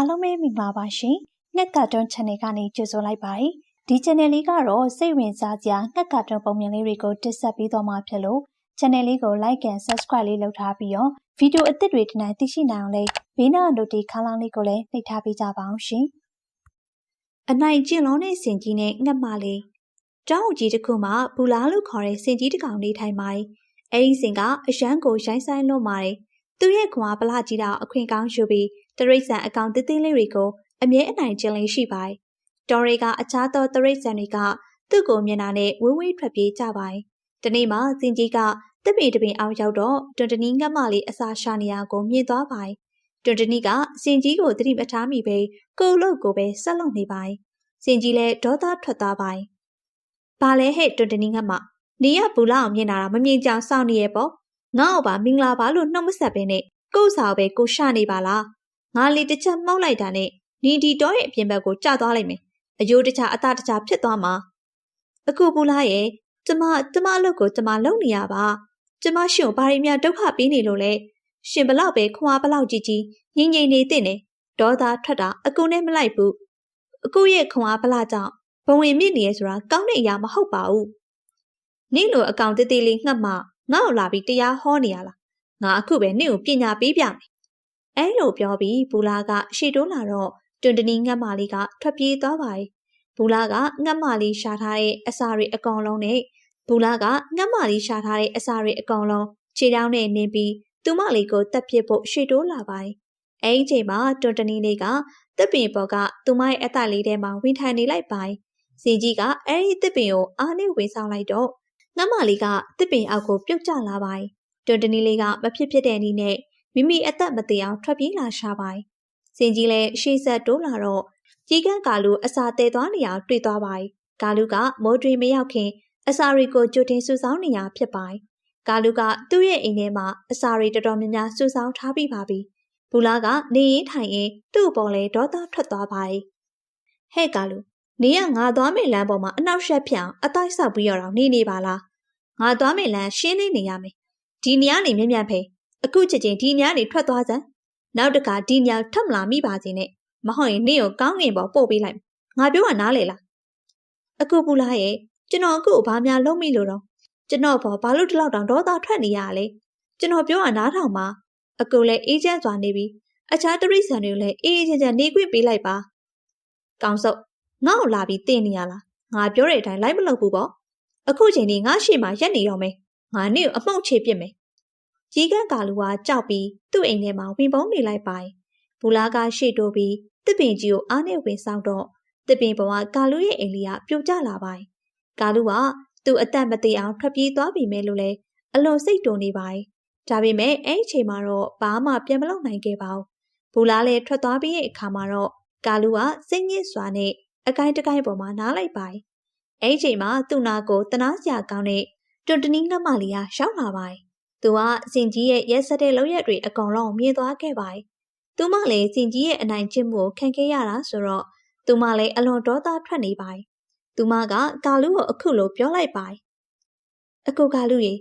အားလုံးပဲမင်္ဂလာပါရှင်။ငှက်ကတွန်း channel ကနေကြိုဆိုလိုက်ပါတယ်။ဒီ channel လေးကတော့စိတ်ဝင်စားစရာငှက်ကတွန်းပုံမြင်လေးတွေကိုတင်ဆက်ပေးသွားမှာဖြစ်လို့ channel လေးကို like and subscribe လေးလုပ်ထားပြီးတော့ဗီဒီယိုအသစ်တွေဒီနေ့သိရှိနိုင်အောင်လေးဘေးနား notification ခန်းလေးကိုလည်းနှိပ်ထားပေးကြပါအောင်ရှင်။အနိုင်ကျင့်လုံးနဲ့စင်ကြီးနဲ့ငှက်မလေးကျောင်းကြီးတစ်ခုမှာဘူလာလို့ခေါ်တဲ့စင်ကြီးတစ်ကောင်နေထိုင်ပါတယ်။အဲဒီစင်ကအရန်ကိုရိုင်းဆိုင်လွတ်ပါတယ်။သူ့ရဲ့ခွန်အားပလာကြီးတာအခွင့်ကောင်းယူပြီး တရိတ်ဆန်အကောင်သေးသေးလေးတွေကိုအမြဲအနိုင်ကျင့်လေးရှိပါတယ်။တော်ရီကအခြားသောတရိတ်ဆန်တွေကသူ့ကိုမြင်တာနဲ့ဝေးဝေးထွက်ပြေးကြပါတယ်။ဒီနေ့မှစင်ကြီးကတပီတပင်အောင်ရောက်တော့တွန်တနီငတ်မလေးအစာရှာနေရကိုမြင်သွားပါတယ်။တွန်တနီကစင်ကြီးကိုသတိမထားမိပဲကိုလို့ကိုပဲဆက်လုံနေပါတယ်။စင်ကြီးလည်းဒေါသထွက်သွားပါတယ်။ဘာလဲဟဲ့တွန်တနီငတ်မနေရဘူးလာအောင်မြင်တာမမြင်ကြောင်စောင့်နေရပေါ့။ငါ့အော်ပါမင်္ဂလာပါလို့နှုတ်မဆက်ပဲနဲ့ကို့စာပဲကိုရှာနေပါလား။ ငါလေတစ်ချက်မှောက်လိုက်တာနဲ့နီဒီတောရဲ့အပြင်ဘက်ကိုကျသွားလိုက်မယ်အယိုးတခြားအသားတခြားဖြစ်သွားမှာအခုပူလာရဲ့ကျမကျမအလုပ်ကိုကျမလုပ်နေရပါကျမရှင်ဘာရီမြဒုက္ခပေးနေလို့လဲရှင်ဘလောက်ပဲခွာဘလောက်ကြီးကြီးငိမ့်ငိမ့်နေတဲ့နဲ့ဒေါသထွက်တာအကူနဲ့မလိုက်ဘူးအကူရဲ့ခွာဘလောက်ကြောင့်ဘဝင်မြင့်နေရဆိုတာကောင်းတဲ့အရာမဟုတ်ပါဘူးနင့်လိုအကောင်တေးသေးလေးငှက်မှငါ့ကိုလာပြီးတရားဟောနေရလားငါအခုပဲနင့်ကိုပညာပေးပြမယ် အဲလိုပြောပြီးဘူလာကရှေ့တိုးလာတော့တွန်တနီငတ်မလေးကထွက်ပြေးသွားပါတယ်။ဘူလာကငတ်မလေးရှာထားတဲ့အစာတွေအကောင်လုံးနဲ့ဘူလာကငတ်မလေးရှာထားတဲ့အစာတွေအကောင်လုံးခြေထောက်နဲ့နင်းပြီးသူမလေးကိုတက်ပစ်ဖို့ရှေ့တိုးလာပါတယ်။အဲဒီချိန်မှာတွန်တနီလေးကတစ်ပင်ပေါ်ကသူမရဲ့အသက်လေးထဲမှာဝင်ထိုင်နေလိုက်ပါတယ်။စင်ကြီးကအဲဒီတစ်ပင်ကိုအားနဲ့ဝင်ဆောင်လိုက်တော့ငတ်မလေးကတစ်ပင်အောက်ကိုပြုတ်ကျလာပါတယ်။တွန်တနီလေးကမဖြစ်ဖြစ်တဲ့နည်းနဲ့ မိမိအသက်မသေးအောင်ထွက်ပြေးလာရှာပါတယ်။စင်ကြီးလည်းရှေ့ဆက်တိုးလာတော့ကြီးကန်းကာလူအစာတဲသွားနေရတွေ့သွားပါတယ်။ကာလူကမိုးတွေမရောက်ခင်အစာတွေကိုကြိုတင်စုဆောင်းနေရဖြစ်ပါတယ်။ကာလူကသူ့ရဲ့အိမ်ထဲမှာအစာတွေတော်တော်များများစုဆောင်းထားပြီးပါပြီ။ဘူလာကနေရင်ထိုင်ရင်သူ့ပေါ်လဲဒေါသထွက်သွားပါတယ်။ဟဲ့ကာလူနေရငါသွားမယ့်လမ်းပေါ်မှာအနောက်ရှက်ဖြောင်အတိုက်ဆောက်ပြီးတော့နေနေပါလား။ငါသွားမယ့်လမ်းရှင်းနေနေရမယ်။ဒီနေရာနေမြ мян ဖေး အခုချက်ချင်းဒီညနေထွက်သွားစမ်းနောက်တခါဒီညထပ်မလာမိပါစေနဲ့မဟုတ်ရင်နင့်ကိုကောင်းငင်ပေါ်ပို့ပေးလိုက်ငါပြောတာနားလေလားအခုပူလာရဲ့ကျွန်တော်အခုဘာများလုံးမိလို့တော့ကျွန်တော်ဘောဘာလို့ဒီလောက်တောင်ဒေါသထွက်နေရလဲကျွန်တော်ပြောတာနားထောင်ပါအခုလည်းအေးချမ်းစွာနေပြီးအခြားတရိษံတွေကိုလည်းအေးအေးချမ်းချမ်းနေခွင့်ပေးလိုက်ပါကောင်းစုပ်ငါ့ကိုလာပြီးတင်နေရလားငါပြောတဲ့အတိုင်းလိုက်မလုပ်ဘူးပေါ့အခုချိန်นี้ငါရှေ့မှာရက်နေတော့မယ်ငါနေ့ကိုအမှုန့်ချေပစ်မယ် ကြီးကန်းကာလူကကြောက်ပြီးသူ့အိမ်ထဲမှာဝင်ပုန်းနေလိုက်ပိုင်ဘူလာကရှေ့တိုးပြီးတစ်ပင်ကြီးကိုအားနဲ့ဝင်ဆောင်တော့တစ်ပင်ပေါ်ကကာလူရဲ့အိမ်လေးကပြုတ်ကျလာပိုင်ကာလူကသူ့အသက်မသေးအောင်ထွက်ပြေးသွားပြီမဲ့လို့လဲအလွန်စိတ်တုန်နေပိုင်ဒါပေမဲ့အဲ့ဒီချိန်မှာတော့ဘာမှပြန်မလုပ်နိုင်ခဲ့ပါဘူးဘူလာလည်းထွက်သွားပြီးရဲ့အခါမှာတော့ကာလူကစိတ်ညစ်စွာနဲ့အကိုင်းတကိုင်းပေါ်မှာနားလိုက်ပိုင်အဲ့ဒီချိန်မှာသူ့နာကိုတနာစရာကောင်းတဲ့တွန်တနီးငတ်မလေးကရောက်လာပိုင် သူကစင်ကြီးရဲ့ရက်ဆက်တဲ့လောက်ရက်တွေအကုန်လုံးမြင်သွားခဲ့ပါတယ်။သူမလည်းစင်ကြီးရဲ့အနိုင်ကျင့်မှုကိုခံခဲ့ရတာဆိုတော့သူမလည်းအလွန်ဒေါသထွက်နေပါတယ်။သူမကကာလူကိုအခုလိုပြောလိုက်ပါတယ်။အခုကာလူရေ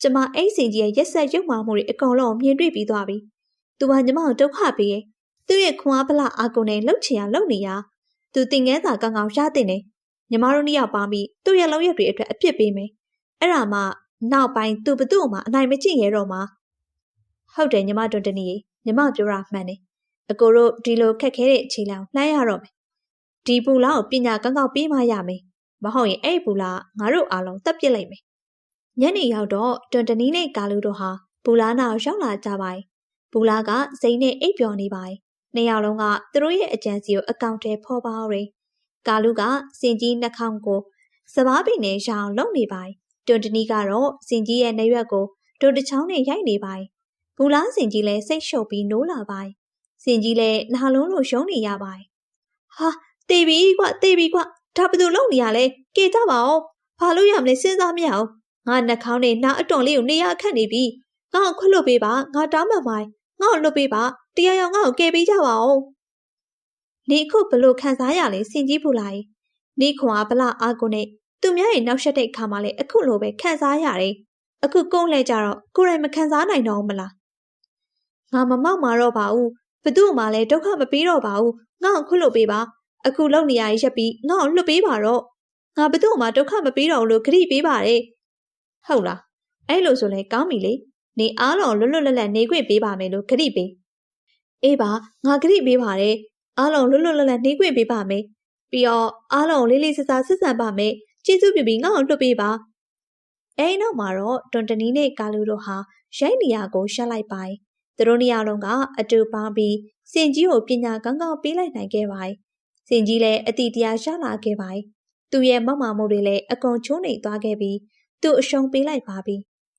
ကျမအိတ်စင်ကြီးရဲ့ရက်ဆက်ရုပ်မာမှုတွေအကုန်လုံးမြင်တွေ့ပြီးသွားပြီ။သူကညီမကိုဒုက္ခပေးရဲ့။သူ့ရဲ့ခွန်အားပလအာကုန်နဲ့လှုပ်ချင်ရလှုပ်နေရ။သူတင်ငန်းစာကောင်းကောင်းရတဲ့နေ။ညီမတို့နှစ်ယောက်ပေါင်းပြီးသူ့ရဲ့လောက်ရက်တွေအတွက်အပြစ်ပေးမယ်။အဲ့ဒါမှ နောက်ပိုင်းသူဘသူ့မှာအနိုင်မကျင့်ရတော့မှာဟုတ်တယ်ညီမတွန်တနီညီမပြောတာမှန်တယ်အကိုတို့ဒီလိုခက်ခဲတဲ့အခြေလောင်လှမ်းရတော့မယ်ဒီပူလာကိုပညာကောင်းကောင်းပေးမှရမယ်မဟုတ်ရင်အဲ့ပူလာငါတို့အားလုံးတက်ပစ်လိုက်မယ်ညနေရောက်တော့တွန်တနီနဲ့ကာလူတို့ဟာပူလာနာကိုရောက်လာကြပါတယ်ပူလာကစိမ့်နဲ့အိပ်ပျော်နေပါတယ်နှစ်ယောက်လုံးကသူတို့ရဲ့အကြံစီကိုအကောင့်ထဲဖော်ပါရယ်ကာလူကစင်ကြီးနှာခေါင်းကိုစပားပင်နဲ့ရအောင်လုံနေပါတယ် တွန်တနီကတော့စင်ကြီးရဲ့နေရွက်ကိုဒိုတချောင်းနဲ့ရိုက်နေပါ යි ။ဘူလားစင်ကြီးလည်းစိတ်ရှုပ်ပြီးနိုးလာပါ යි ။စင်ကြီးလည်းနှာလုံးလိုရှုံးနေရပါ යි ။ဟာတေးပြီကွတေးပြီကွဒါဘယ်သူလုံနေရလဲကေကြပါအောင်။ဘာလို့ရမလဲစဉ်းစားမရအောင်။ငါနှာခေါင်းနဲ့နှာအတော်လေးကိုနေရခတ်နေပြီ။ငါ့ကိုခွတ်လွတ်ပေးပါငါတောင်းပန်ပါ။ငါ့ကိုလွတ်ပေးပါတရားရောင်ငါ့ကိုကယ်ပေးကြပါအောင်။နေခုဘလို့ခံစားရလဲစင်ကြီးဖူလာ යි ။နေခွန်အားဗလာအားကိုနဲ့ သူများရဲ့နောက်ဆက်တဲ့အခါမှာလည်းအခုလိုပဲခံစားရတယ်။အခုကုန်းလဲကြတော့ကိုယ်တိုင်မခံစားနိုင်တော့မလား။ငါမမောက်မာတော့ပါဘူးဘသူ့မှလည်းဒုက္ခမပေးတော့ပါဘူးငါ့ကိုခွတ်လို့ပေးပါအခုလုံနေရရက်ပြီးငါ့ကိုလွတ်ပေးပါတော့ငါဘသူ့မှဒုက္ခမပေးတော့လို့ခရီးပေးပါတယ်ဟုတ်လားအဲ့လိုဆိုလဲကောင်းပြီလေနေအားလုံးလွတ်လွတ်လပ်လပ်နေခွင့်ပေးပါမယ်လို့ခရီးပေးအေးပါငါခရီးပေးပါတယ်အားလုံးလွတ်လွတ်လပ်လပ်နေခွင့်ပေးပါမယ်ပြီးတော့အားလုံးလေးလေးဆဆဆက်ဆံပါမယ် ကျေးဇူးပြုပြီးငါ့ကိုလွတ်ပေးပါအဲ့နောက်မှာတော့တွန်တနီနဲ့ကာလူတို့ဟာရိုက်နေရကိုရှက်လိုက်ပါတယ်သူတို့နှစ်ယောက်လုံးကအတူပေါင်းပြီးစင်ကြီးကိုပညာကောင်းကောင်းပေးလိုက်နိုင်ခဲ့ပါတယ်စင်ကြီးလည်းအတိတရားရလာခဲ့ပါတယ်သူရဲ့မောက်မာမှုတွေလည်းအကုန်ချိုးနှိမ်သွားခဲ့ပြီးသူ့အရှုံးပေးလိုက်ပါပြီ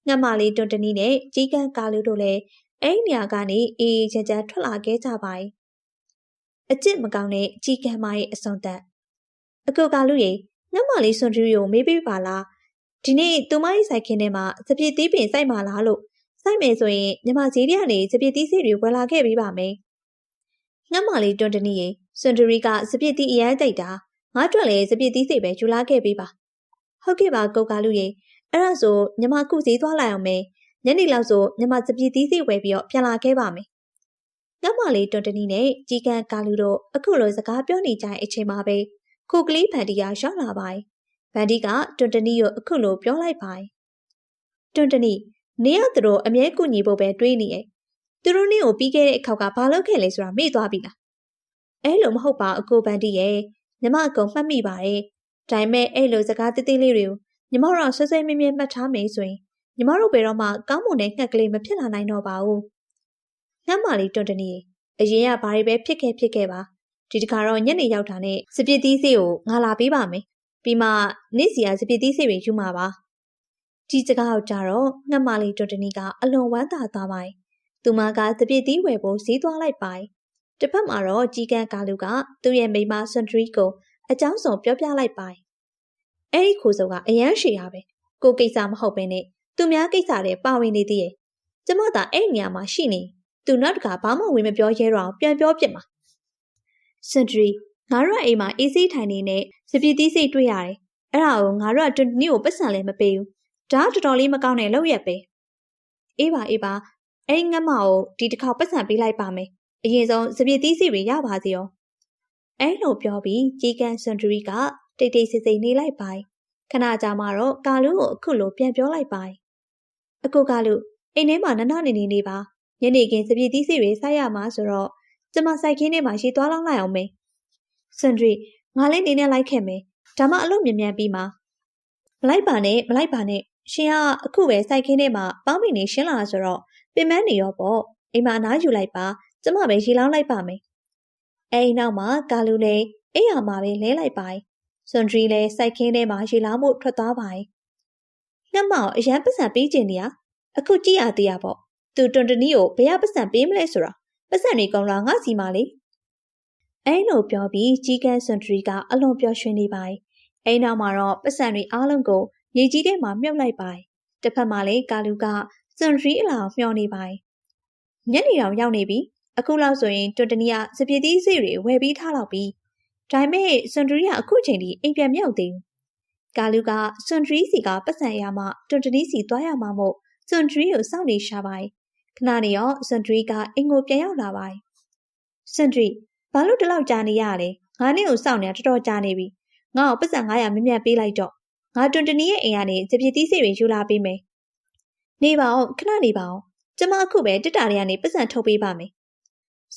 ငှက်မလေးတွန်တနီနဲ့ကြီးကန်းကာလူတို့လည်းအဲ့နေရာကနေအေးအေးချမ်းချမ်းထွက်လာခဲ့ကြပါတယ်အကျင့်မကောင်းတဲ့ကြီးကန်းမရဲ့အစွန်သက်အကူကာလူရေ ငှက်မလေးစွန်တူရီကိုမေးပေးပါလားဒီနေ့သူမရဲ့ဆိုင်ခင်းထဲမှာစပြစ်သီးပင်စိုက်ပါလားလို့စိုက်မယ်ဆိုရင်ညီမဈေးထဲကနေစပြစ်သီးစီတွေဝယ်လာခဲ့ပေးပါမယ်ငှက်မလေးတွန်တနီရေစွန်တူရီကစပြစ်သီးအရန်တိတ်တာငါတို့လည်းစပြစ်သီးစိပဲယူလာခဲ့ပေးပါဟုတ်ကဲ့ပါကုတ်ကာလူရေအဲ့ဒါဆိုညီမခုဈေးသွားလိုက်အောင်မယ်ညနေလောက်ဆိုညီမစပြည့်သီးစိဝယ်ပြီးတော့ပြန်လာခဲ့ပါမယ်ငတ်မလေးတွန်တနီနဲ့ကြီးကန်းကာလူတို့အခုလိုစကားပြောနေကြတဲ့အချိန်မှာပဲ ခုကလေးဗန်ဒီကရောက်လာပါတယ်ဗန်ဒီကတွန်တနီကိုအခုလိုပြောလိုက်ပါတယ်တွန်တနီနေရသူတို့အမြဲကူညီဖို့ပဲတွေးနေရဲ့သူတို့နင့်ကိုပြီးခဲ့တဲ့အခါကဘာလုပ်ခဲ့လဲဆိုတာမေ့သွားပြီလားအဲ့လိုမဟုတ်ပါအကိုဗန်ဒီရဲ့ညီမအကုန်မှတ်မိပါတယ်ဒါပေမဲ့အဲ့လိုစကားတိတိလေးတွေကိုညီမတို့ဆွဆွဲမြဲမြဲမှတ်ထားမယ်ဆိုရင်ညီမတို့ဘယ်တော့မှကောင်းမွန်တဲ့ငှက်ကလေးမဖြစ်လာနိုင်တော့ပါဘူး။ငှက်မလေးတွန်တနီအရင်ကဘာတွေပဲဖြစ်ခဲ့ဖြစ်ခဲ့ပါ ဒီတခါတော့ညနေရောက်တာနဲ့စပစ်သီးစေးကိုငါလာပေးပါမယ်။ပြီးမှနေ့စီကစပစ်သီးစေးတွေယူမှာပါ။ဒီစကားကိုကြတော့ငှက်မလေးတွန်တနီကအလွန်ဝမ်းသာသွားပါတယ်။သူမကစပစ်သီးဝယ်ဖို့ဈေးသွားလိုက်ပါတယ်။တစ်ဖက်မှာတော့ကြီးကန်းကာလူကသူ့ရဲ့မိမဆွန်ထရီကိုအကြောင်းစုံပြောပြလိုက်ပါတယ်။အဲ့ဒီခိုးစုံကအရန်ရှည်ရပဲ။ကိုကိစ္စမဟုတ်ဘဲနဲ့သူများကိစ္စတွေပါဝင်နေသေးရဲ့။ကျမသာအဲ့နေရာမှာရှိနေသူနောက်တခါဘာမှဝင်မပြောရဲတော့ပြန်ပြောပြစ်မှာ။ စင်ထရီငါတို့အိမ်မှာအေးစိထိုင်နေနဲ့စပီတီးစိတ်တွေ့ရတယ်။အဲ့ဒါကိုငါတို့ကတွနီကိုပတ်စံလည်းမပေးဘူး။ဒါတော်တော်လေးမကောင်းတဲ့လောက်ရက်ပဲ။အေးပါအေးပါအဲ့ဒီငတ်မကိုဒီတစ်ခါပတ်စံပေးလိုက်ပါမယ်။အရင်ဆုံးစပီတီးစိတွေရပါစေရော။အဲ့လိုပြောပြီးကြီးကန်စန်ထရီကတိတ်တိတ်ဆိတ်ဆိတ်နေလိုက်ပါခဏကြာမှတော့ကာလူကိုအခုလိုပြန်ပြောလိုက်ပါအကိုကာလူအိမ်ထဲမှာနနနေနေနေပါညနေခင်းစပြည့်သီးစီတွေစိုက်ရမှာဆိုတော့ ကျမစိုက်ခင်းထဲမှာရေသွားလောင်းလိုက်အောင်မေစန်ဒရီငါလည်းနေနဲ့လိုက်ခဲ့မယ်ဒါမှအလုပ်မြန်မြန်ပြီးမှာမလိုက်ပါနဲ့မလိုက်ပါနဲ့ရှင်ကအခုပဲစိုက်ခင်းထဲမှာပေါင်းမိနေရှင်းလာဆိုတော့ပင်မနေရောပေါ့အိမ်မှာအနားယူလိုက်ပါကျမပဲရေလောင်းလိုက်ပါမယ်အဲ့ဒီနောက်မှာကာလူလည်းအိမ်ရမှာပဲလဲလိုက်ပါစွန်ဒရီလည်းစိုက်ခင်းထဲမှာရေလောင်းမှုထွက်သွားပါတယ်ငှက်မောင်အရန်ပတ်စံပေးခြင်းနေရအခုကြည့်ရသေးရပေါ့သူတွန်တနီကိုဘယ်ကပတ်စံပေးမလဲဆိုတာ ပတ်စံတွေကောင်လာငါစီမာလေအဲလိုပြောပြီးကြီးကန်းစွန်ဒရီကအလွန်ပျော်ရွှင်နေပါတယ်အဲနောက်မှာတော့ပတ်စံတွေအားလုံးကိုမြေကြီးထဲမှာမြုပ်လိုက်ပါတယ်တစ်ဖက်မှာလည်းကာလူကစွန်ဒရီအလာကိုမျှော်နေပါတယ်ညနေတောင်ရောက်နေပြီအခုလောက်ဆိုရင်တွန်တနီကစပြည့်သီးစိတွေဝယ်ပြီးထားလောက်ပြီးဒါပေမဲ့စွန်ဒရီကအခုချိန်ထိအိမ်ပြန်မြောက်သေးဘူးကာလူကစွန်ဒရီစီကပတ်စံရမှတွန်တနီစီသွားရမှာမို့စွန်ဒရီကိုစောင့်နေရှာပါတယ် ခဏနေရောစွန်ဒရီကအိမ်ကိုပြန်ရောက်လာပါတယ်စွန်ဒရီဘာလို့ဒီလောက်ကြာနေရလဲငါနဲ့ကိုစောင့်နေတာတော်တော်ကြာနေပြီငါ့ကိုပတ်စံ900မြမြပေးလိုက်တော့ငါတွန်တနီရဲ့အိမ်ကနေစပြည့်သီးစီတွေယူလာပေးမယ်နေပါအောင်ခဏနေပါအောင်ကျမအခုပဲတစ်တာတွေကနေပတ်စံထုတ်ပေးပါမယ်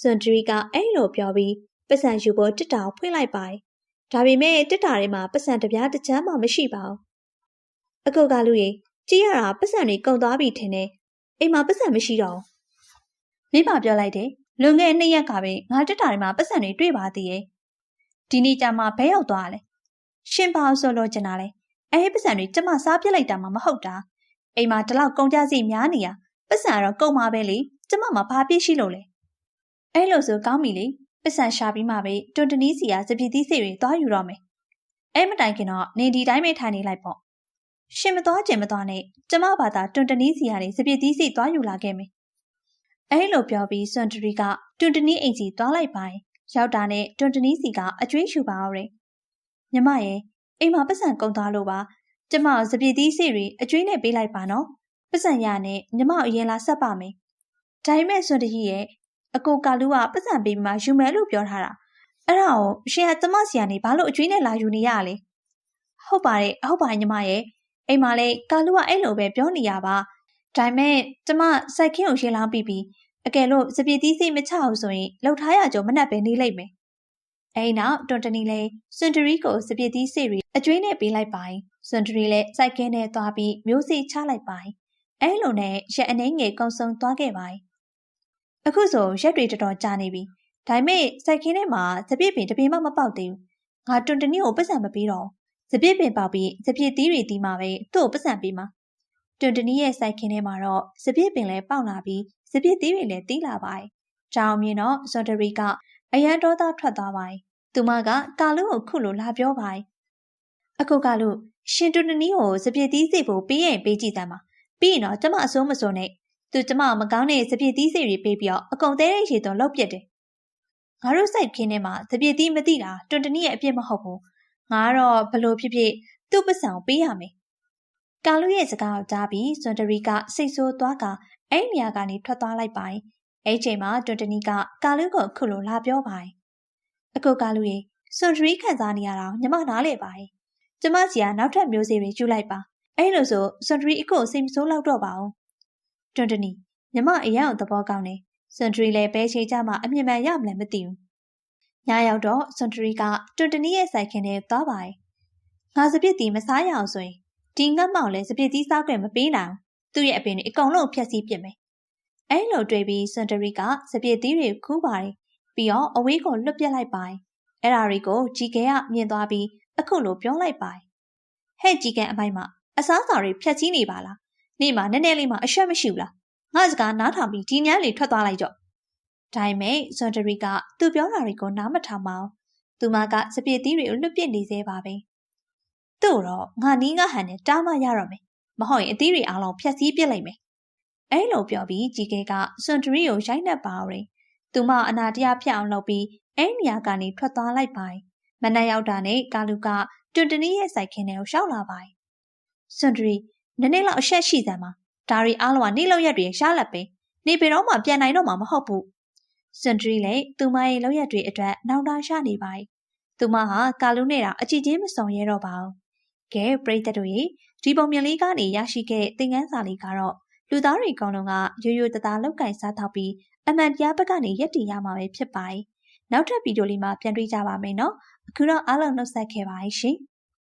စွန်ဒရီကအဲ့လိုပြောပြီးပတ်စံယူဖို့တစ်တာကိုဖွင့်လိုက်ပါတယ်။ဒါပေမဲ့တစ်တာထဲမှာပတ်စံတပြားတစ်ချမ်းမှမရှိပါဘူး။အကူကလူကြီးကြည့်ရတာပတ်စံတွေကုန်သွားပြီထင်တယ်။ အိမ်မှာပတ်စံမရှိတော့ဘူး။မိဘပြောလိုက်တယ်။လွန်ခဲ့တဲ့နှစ်ရက်ကပဲငါတစ်တာထဲမှာပတ်စံတွေတွေ့ပါသေးရဲ့။ဒီနေ့ကျမှဘဲရောက်သွားလဲ။ရှင်ပါဆိုလို့ကျင်တာလဲ။အဲဒီပတ်စံတွေကျမစားပြစ်လိုက်တာမှမဟုတ်တာ။အိမ်မှာဒီလောက်ကုန်ကြစီများနေရပတ်စံကတော့ကုန်မှာပဲလေ။ကျမမှာဘာပြစ်ရှိလို့လဲ။အဲ့လိုဆိုကောင်းပြီလေပစ္စံရှာပြီးမှပဲတွန်တနီးစီကစပီတိစိတ်တွေသွားယူတော့မယ်။အဲ့မတိုင်ခင်တော့နေဒီတိုင်းပဲထိုင်နေလိုက်ပေါ့။ ရှင်မသွားခြင်းမသွားနဲ့ကျမဘာသာတွန်တနီးစီကနေစပီတိစိတ်သွားယူလာခဲ့မယ်။အဲ့လိုပြောပြီးစွန်တရီကတွန်တနီးအိမ်စီသွားလိုက်ပါတယ်။ရောက်တာနဲ့တွန်တနီးစီကအကျွေးရှူပါအောင်။မြမရဲ့အိမ်မှာပစ္စံကုန်သွားလို့ပါ။ကျမစပီတိစိတ်တွေအကျွေးနဲ့ပေးလိုက်ပါနော်။ပစ္စံရနဲ့မြမအရင်လာဆက်ပါမယ်။ဒါပေမဲ့စွန်တရီရဲ့အကိုကာလူကပတ်စံပေးပြီးမှယူမယ်လို့ပြောထားတာအဲ့ဒါကိုရှင်ကကျမစီကနေဘာလို့အကျွေးနဲ့လာယူနေရလဲဟုတ်ပါတယ်ဟုတ်ပါညီမရဲ့ အိမ်မှာလေကာလူကအဲ့လိုပဲပြောနေရပါဒါပေမဲ့ကျမစိုက်ခင်းကိုရှင်းလောင်းပြီးပြီးအကယ်လို့စပစ်သီးစိတ်မချအောင်ဆိုရင်လှုပ်ထားရကြမနှက်ပဲနေလိုက်မယ်အဲ့နောက်တွန်တနီလဲစွန်တရီကိုစပစ်သီးစိတ်ရီအကျွေးနဲ့ပေးလိုက်ပါစွန်တရီလဲစိုက်ခင်းနဲ့သွားပြီးမျိုးစိချလိုက်ပါအဲ့လိုနဲ့ရက်အနေငယ်ကုံဆုံသွားခဲ့ပါအခုဆိုရက်တွေတော်တော်ကြာနေပြီဒါပေမဲ့စိုက်ခင်းထဲမှာစပစ်ပင်တပင်မှမပေါက်သေးဘူးငါတွန်တနီကိုပတ်စံမပေးတော့ စပစ်ပင်ပေါက်ပြီးစပစ်သီးတွေတီးမှပဲသူ့ကိုပတ်စံပေးမှာတွန်တနီရဲ့စိုက်ခင်းထဲမှာတော့စပစ်ပင်လည်းပေါက်လာပြီးစပစ်သီးတွေလည်းတီးလာပါတယ်။ကြောင်မြင်တော့ဇွန်တရီကအရန်တော်သားထွက်သွားပါတယ်။သူမကကာလူကိုခုလိုလာပြောပါတယ်။အခုကလူရှင်တွန်တနီကိုစပစ်သီးစိတ်ဖို့ပေးရင်ပေးကြည့်သမ်းပါ။ပြီးရင်တော့ကျမအစိုးမစိုးနဲ့သူကျမမကောင်းတဲ့စပစ်သီးစိတ်တွေပေးပြီးတော့အကုန်သေးတဲ့ရေသွန်လောက်ပြစ်တယ်။ငါတို့စိုက်ခင်းထဲမှာစပစ်သီးမသိတာတွန်တနီရဲ့အပြစ်မဟုတ်ဘူး။ ငါကတော့ဘလို့ဖြစ်ဖြစ်သူ့ပစံကိုပေးရမယ်။ကာလူရဲ့စကားကိုကြားပြီးဇွန်တရီကစိတ်ဆိုးသွားကအဲ့နေရာကနေထွက်သွားလိုက်ပါတယ်။အဲ့ချိန်မှာတွန်တနီကကာလူကိုခုလိုလာပြောပါတယ်။အခုကာလူရေစွန်ဒရီခံစားနေရတာညီမနားလေပါတယ်။ကျမစီကနောက်ထပ်မျိုးစေ့တွေယူလိုက်ပါ။အဲ့လိုဆိုစွန်ဒရီအကိုစိတ်မဆိုးလောက်တော့ပါဘူး။တွန်တနီညီမအရန်အောင်သဘောကောင်းတယ်။စွန်ဒရီလည်းဘဲချိန်ကြမှာအမြင်မှန်ရမလဲမသိဘူး။ ညရောက်တော့စွန်ဒရီကတွန်တနီရဲ့ဆိုင်ခင်ထဲသွားပါတယ်။ငါစပစ်တီမစားရအောင်ဆိုရင်ဒီငတ်မောင်လည်းစပစ်တီစားခွင့်မပေးနိုင်ဘူးသူ့ရဲ့အပင်တွေအကုန်လုံးဖျက်ဆီးပစ်မယ်။အဲလိုတွေးပြီးစန်တရီကစပစ်သီးတွေခူးပါတယ်။ပြီးတော့အဝေးကိုလွတ်ပြလိုက်ပါတယ်။အဲ့ဒါတွေကိုဂျီကန်ကမြင်သွားပြီးအခုလိုပြောလိုက်ပါတယ်။ဟဲ့ဂျီကန်အပိုင်းမှာအစားအစာတွေဖျက်ဆီးနေပါလား။နေ့မှာနည်းနည်းလေးမှအရှက်မရှိဘူးလား။ငါစကားနားထောင်ပြီးဒီညလေးထွက်သွားလိုက်ကြော့။ ဒါပေမဲ့စန်တရီကသူပြောတာတွေကိုနားမထောင်ပါဘူး။သူမကစပစ်သီးတွေကိုလွတ်ပစ်နေသေးပါပဲ။သူ့တော့ငါနီးငါဟန်နဲ့တားမရတော့မယ်မဟုတ်ရင်အသီးတွေအားလုံးဖျက်ဆီးပစ်လိုက်မယ်။အဲလိုပြောပြီးជីကဲကစွန်တရီကိုရိုက်နှက်ပါရင်သူမအနာတရားဖြစ်အောင်လုပ်ပြီးအဲနေရာကနေထွက်သွားလိုက်ပါ။မနက်ရောက်တာနဲ့ကာလူကတွန်တနီရဲ့စိုက်ခင်းထဲကိုရှောက်လာပါ။စွန်တရီနည်းနည်းလောက်အဆက်ရှိစမ်းပါ။ဒါရီအားလုံးကနေလောက်ရက်တွေရှားလက်ပဲ။နေပေတော့မှပြန်နိုင်တော့မှမဟုတ်ဘူး။ စွန်တရီလည်းသူမရဲ့လောက်ရက်တွေအတွက်နောက်တာရှနေပါ။သူမဟာကာလူနဲ့တာအကြည့်ချင်းမစုံရဲတော့ပါဘူး။ကဲပရိသတ်တို့ရေဒီပုံမြင်လေးကနေရရှိခဲ့တဲ့သင်ခန်းစာလေးကတော့လူသားတွေအကောင်လုံးကရိုးရိုးသားသားလောက်ကင်စားထောက်ပြီးအမှန်တရားဘက်ကနေရက်တည်ရမှာပဲဖြစ်ပါတယ်။နောက်ထပ်ဗီဒီယိုလေးမှာပြန်တွေ့ကြပါမယ်နော်။အခုတော့အားလုံးနှုတ်ဆက်ခဲ့ပါရှင်။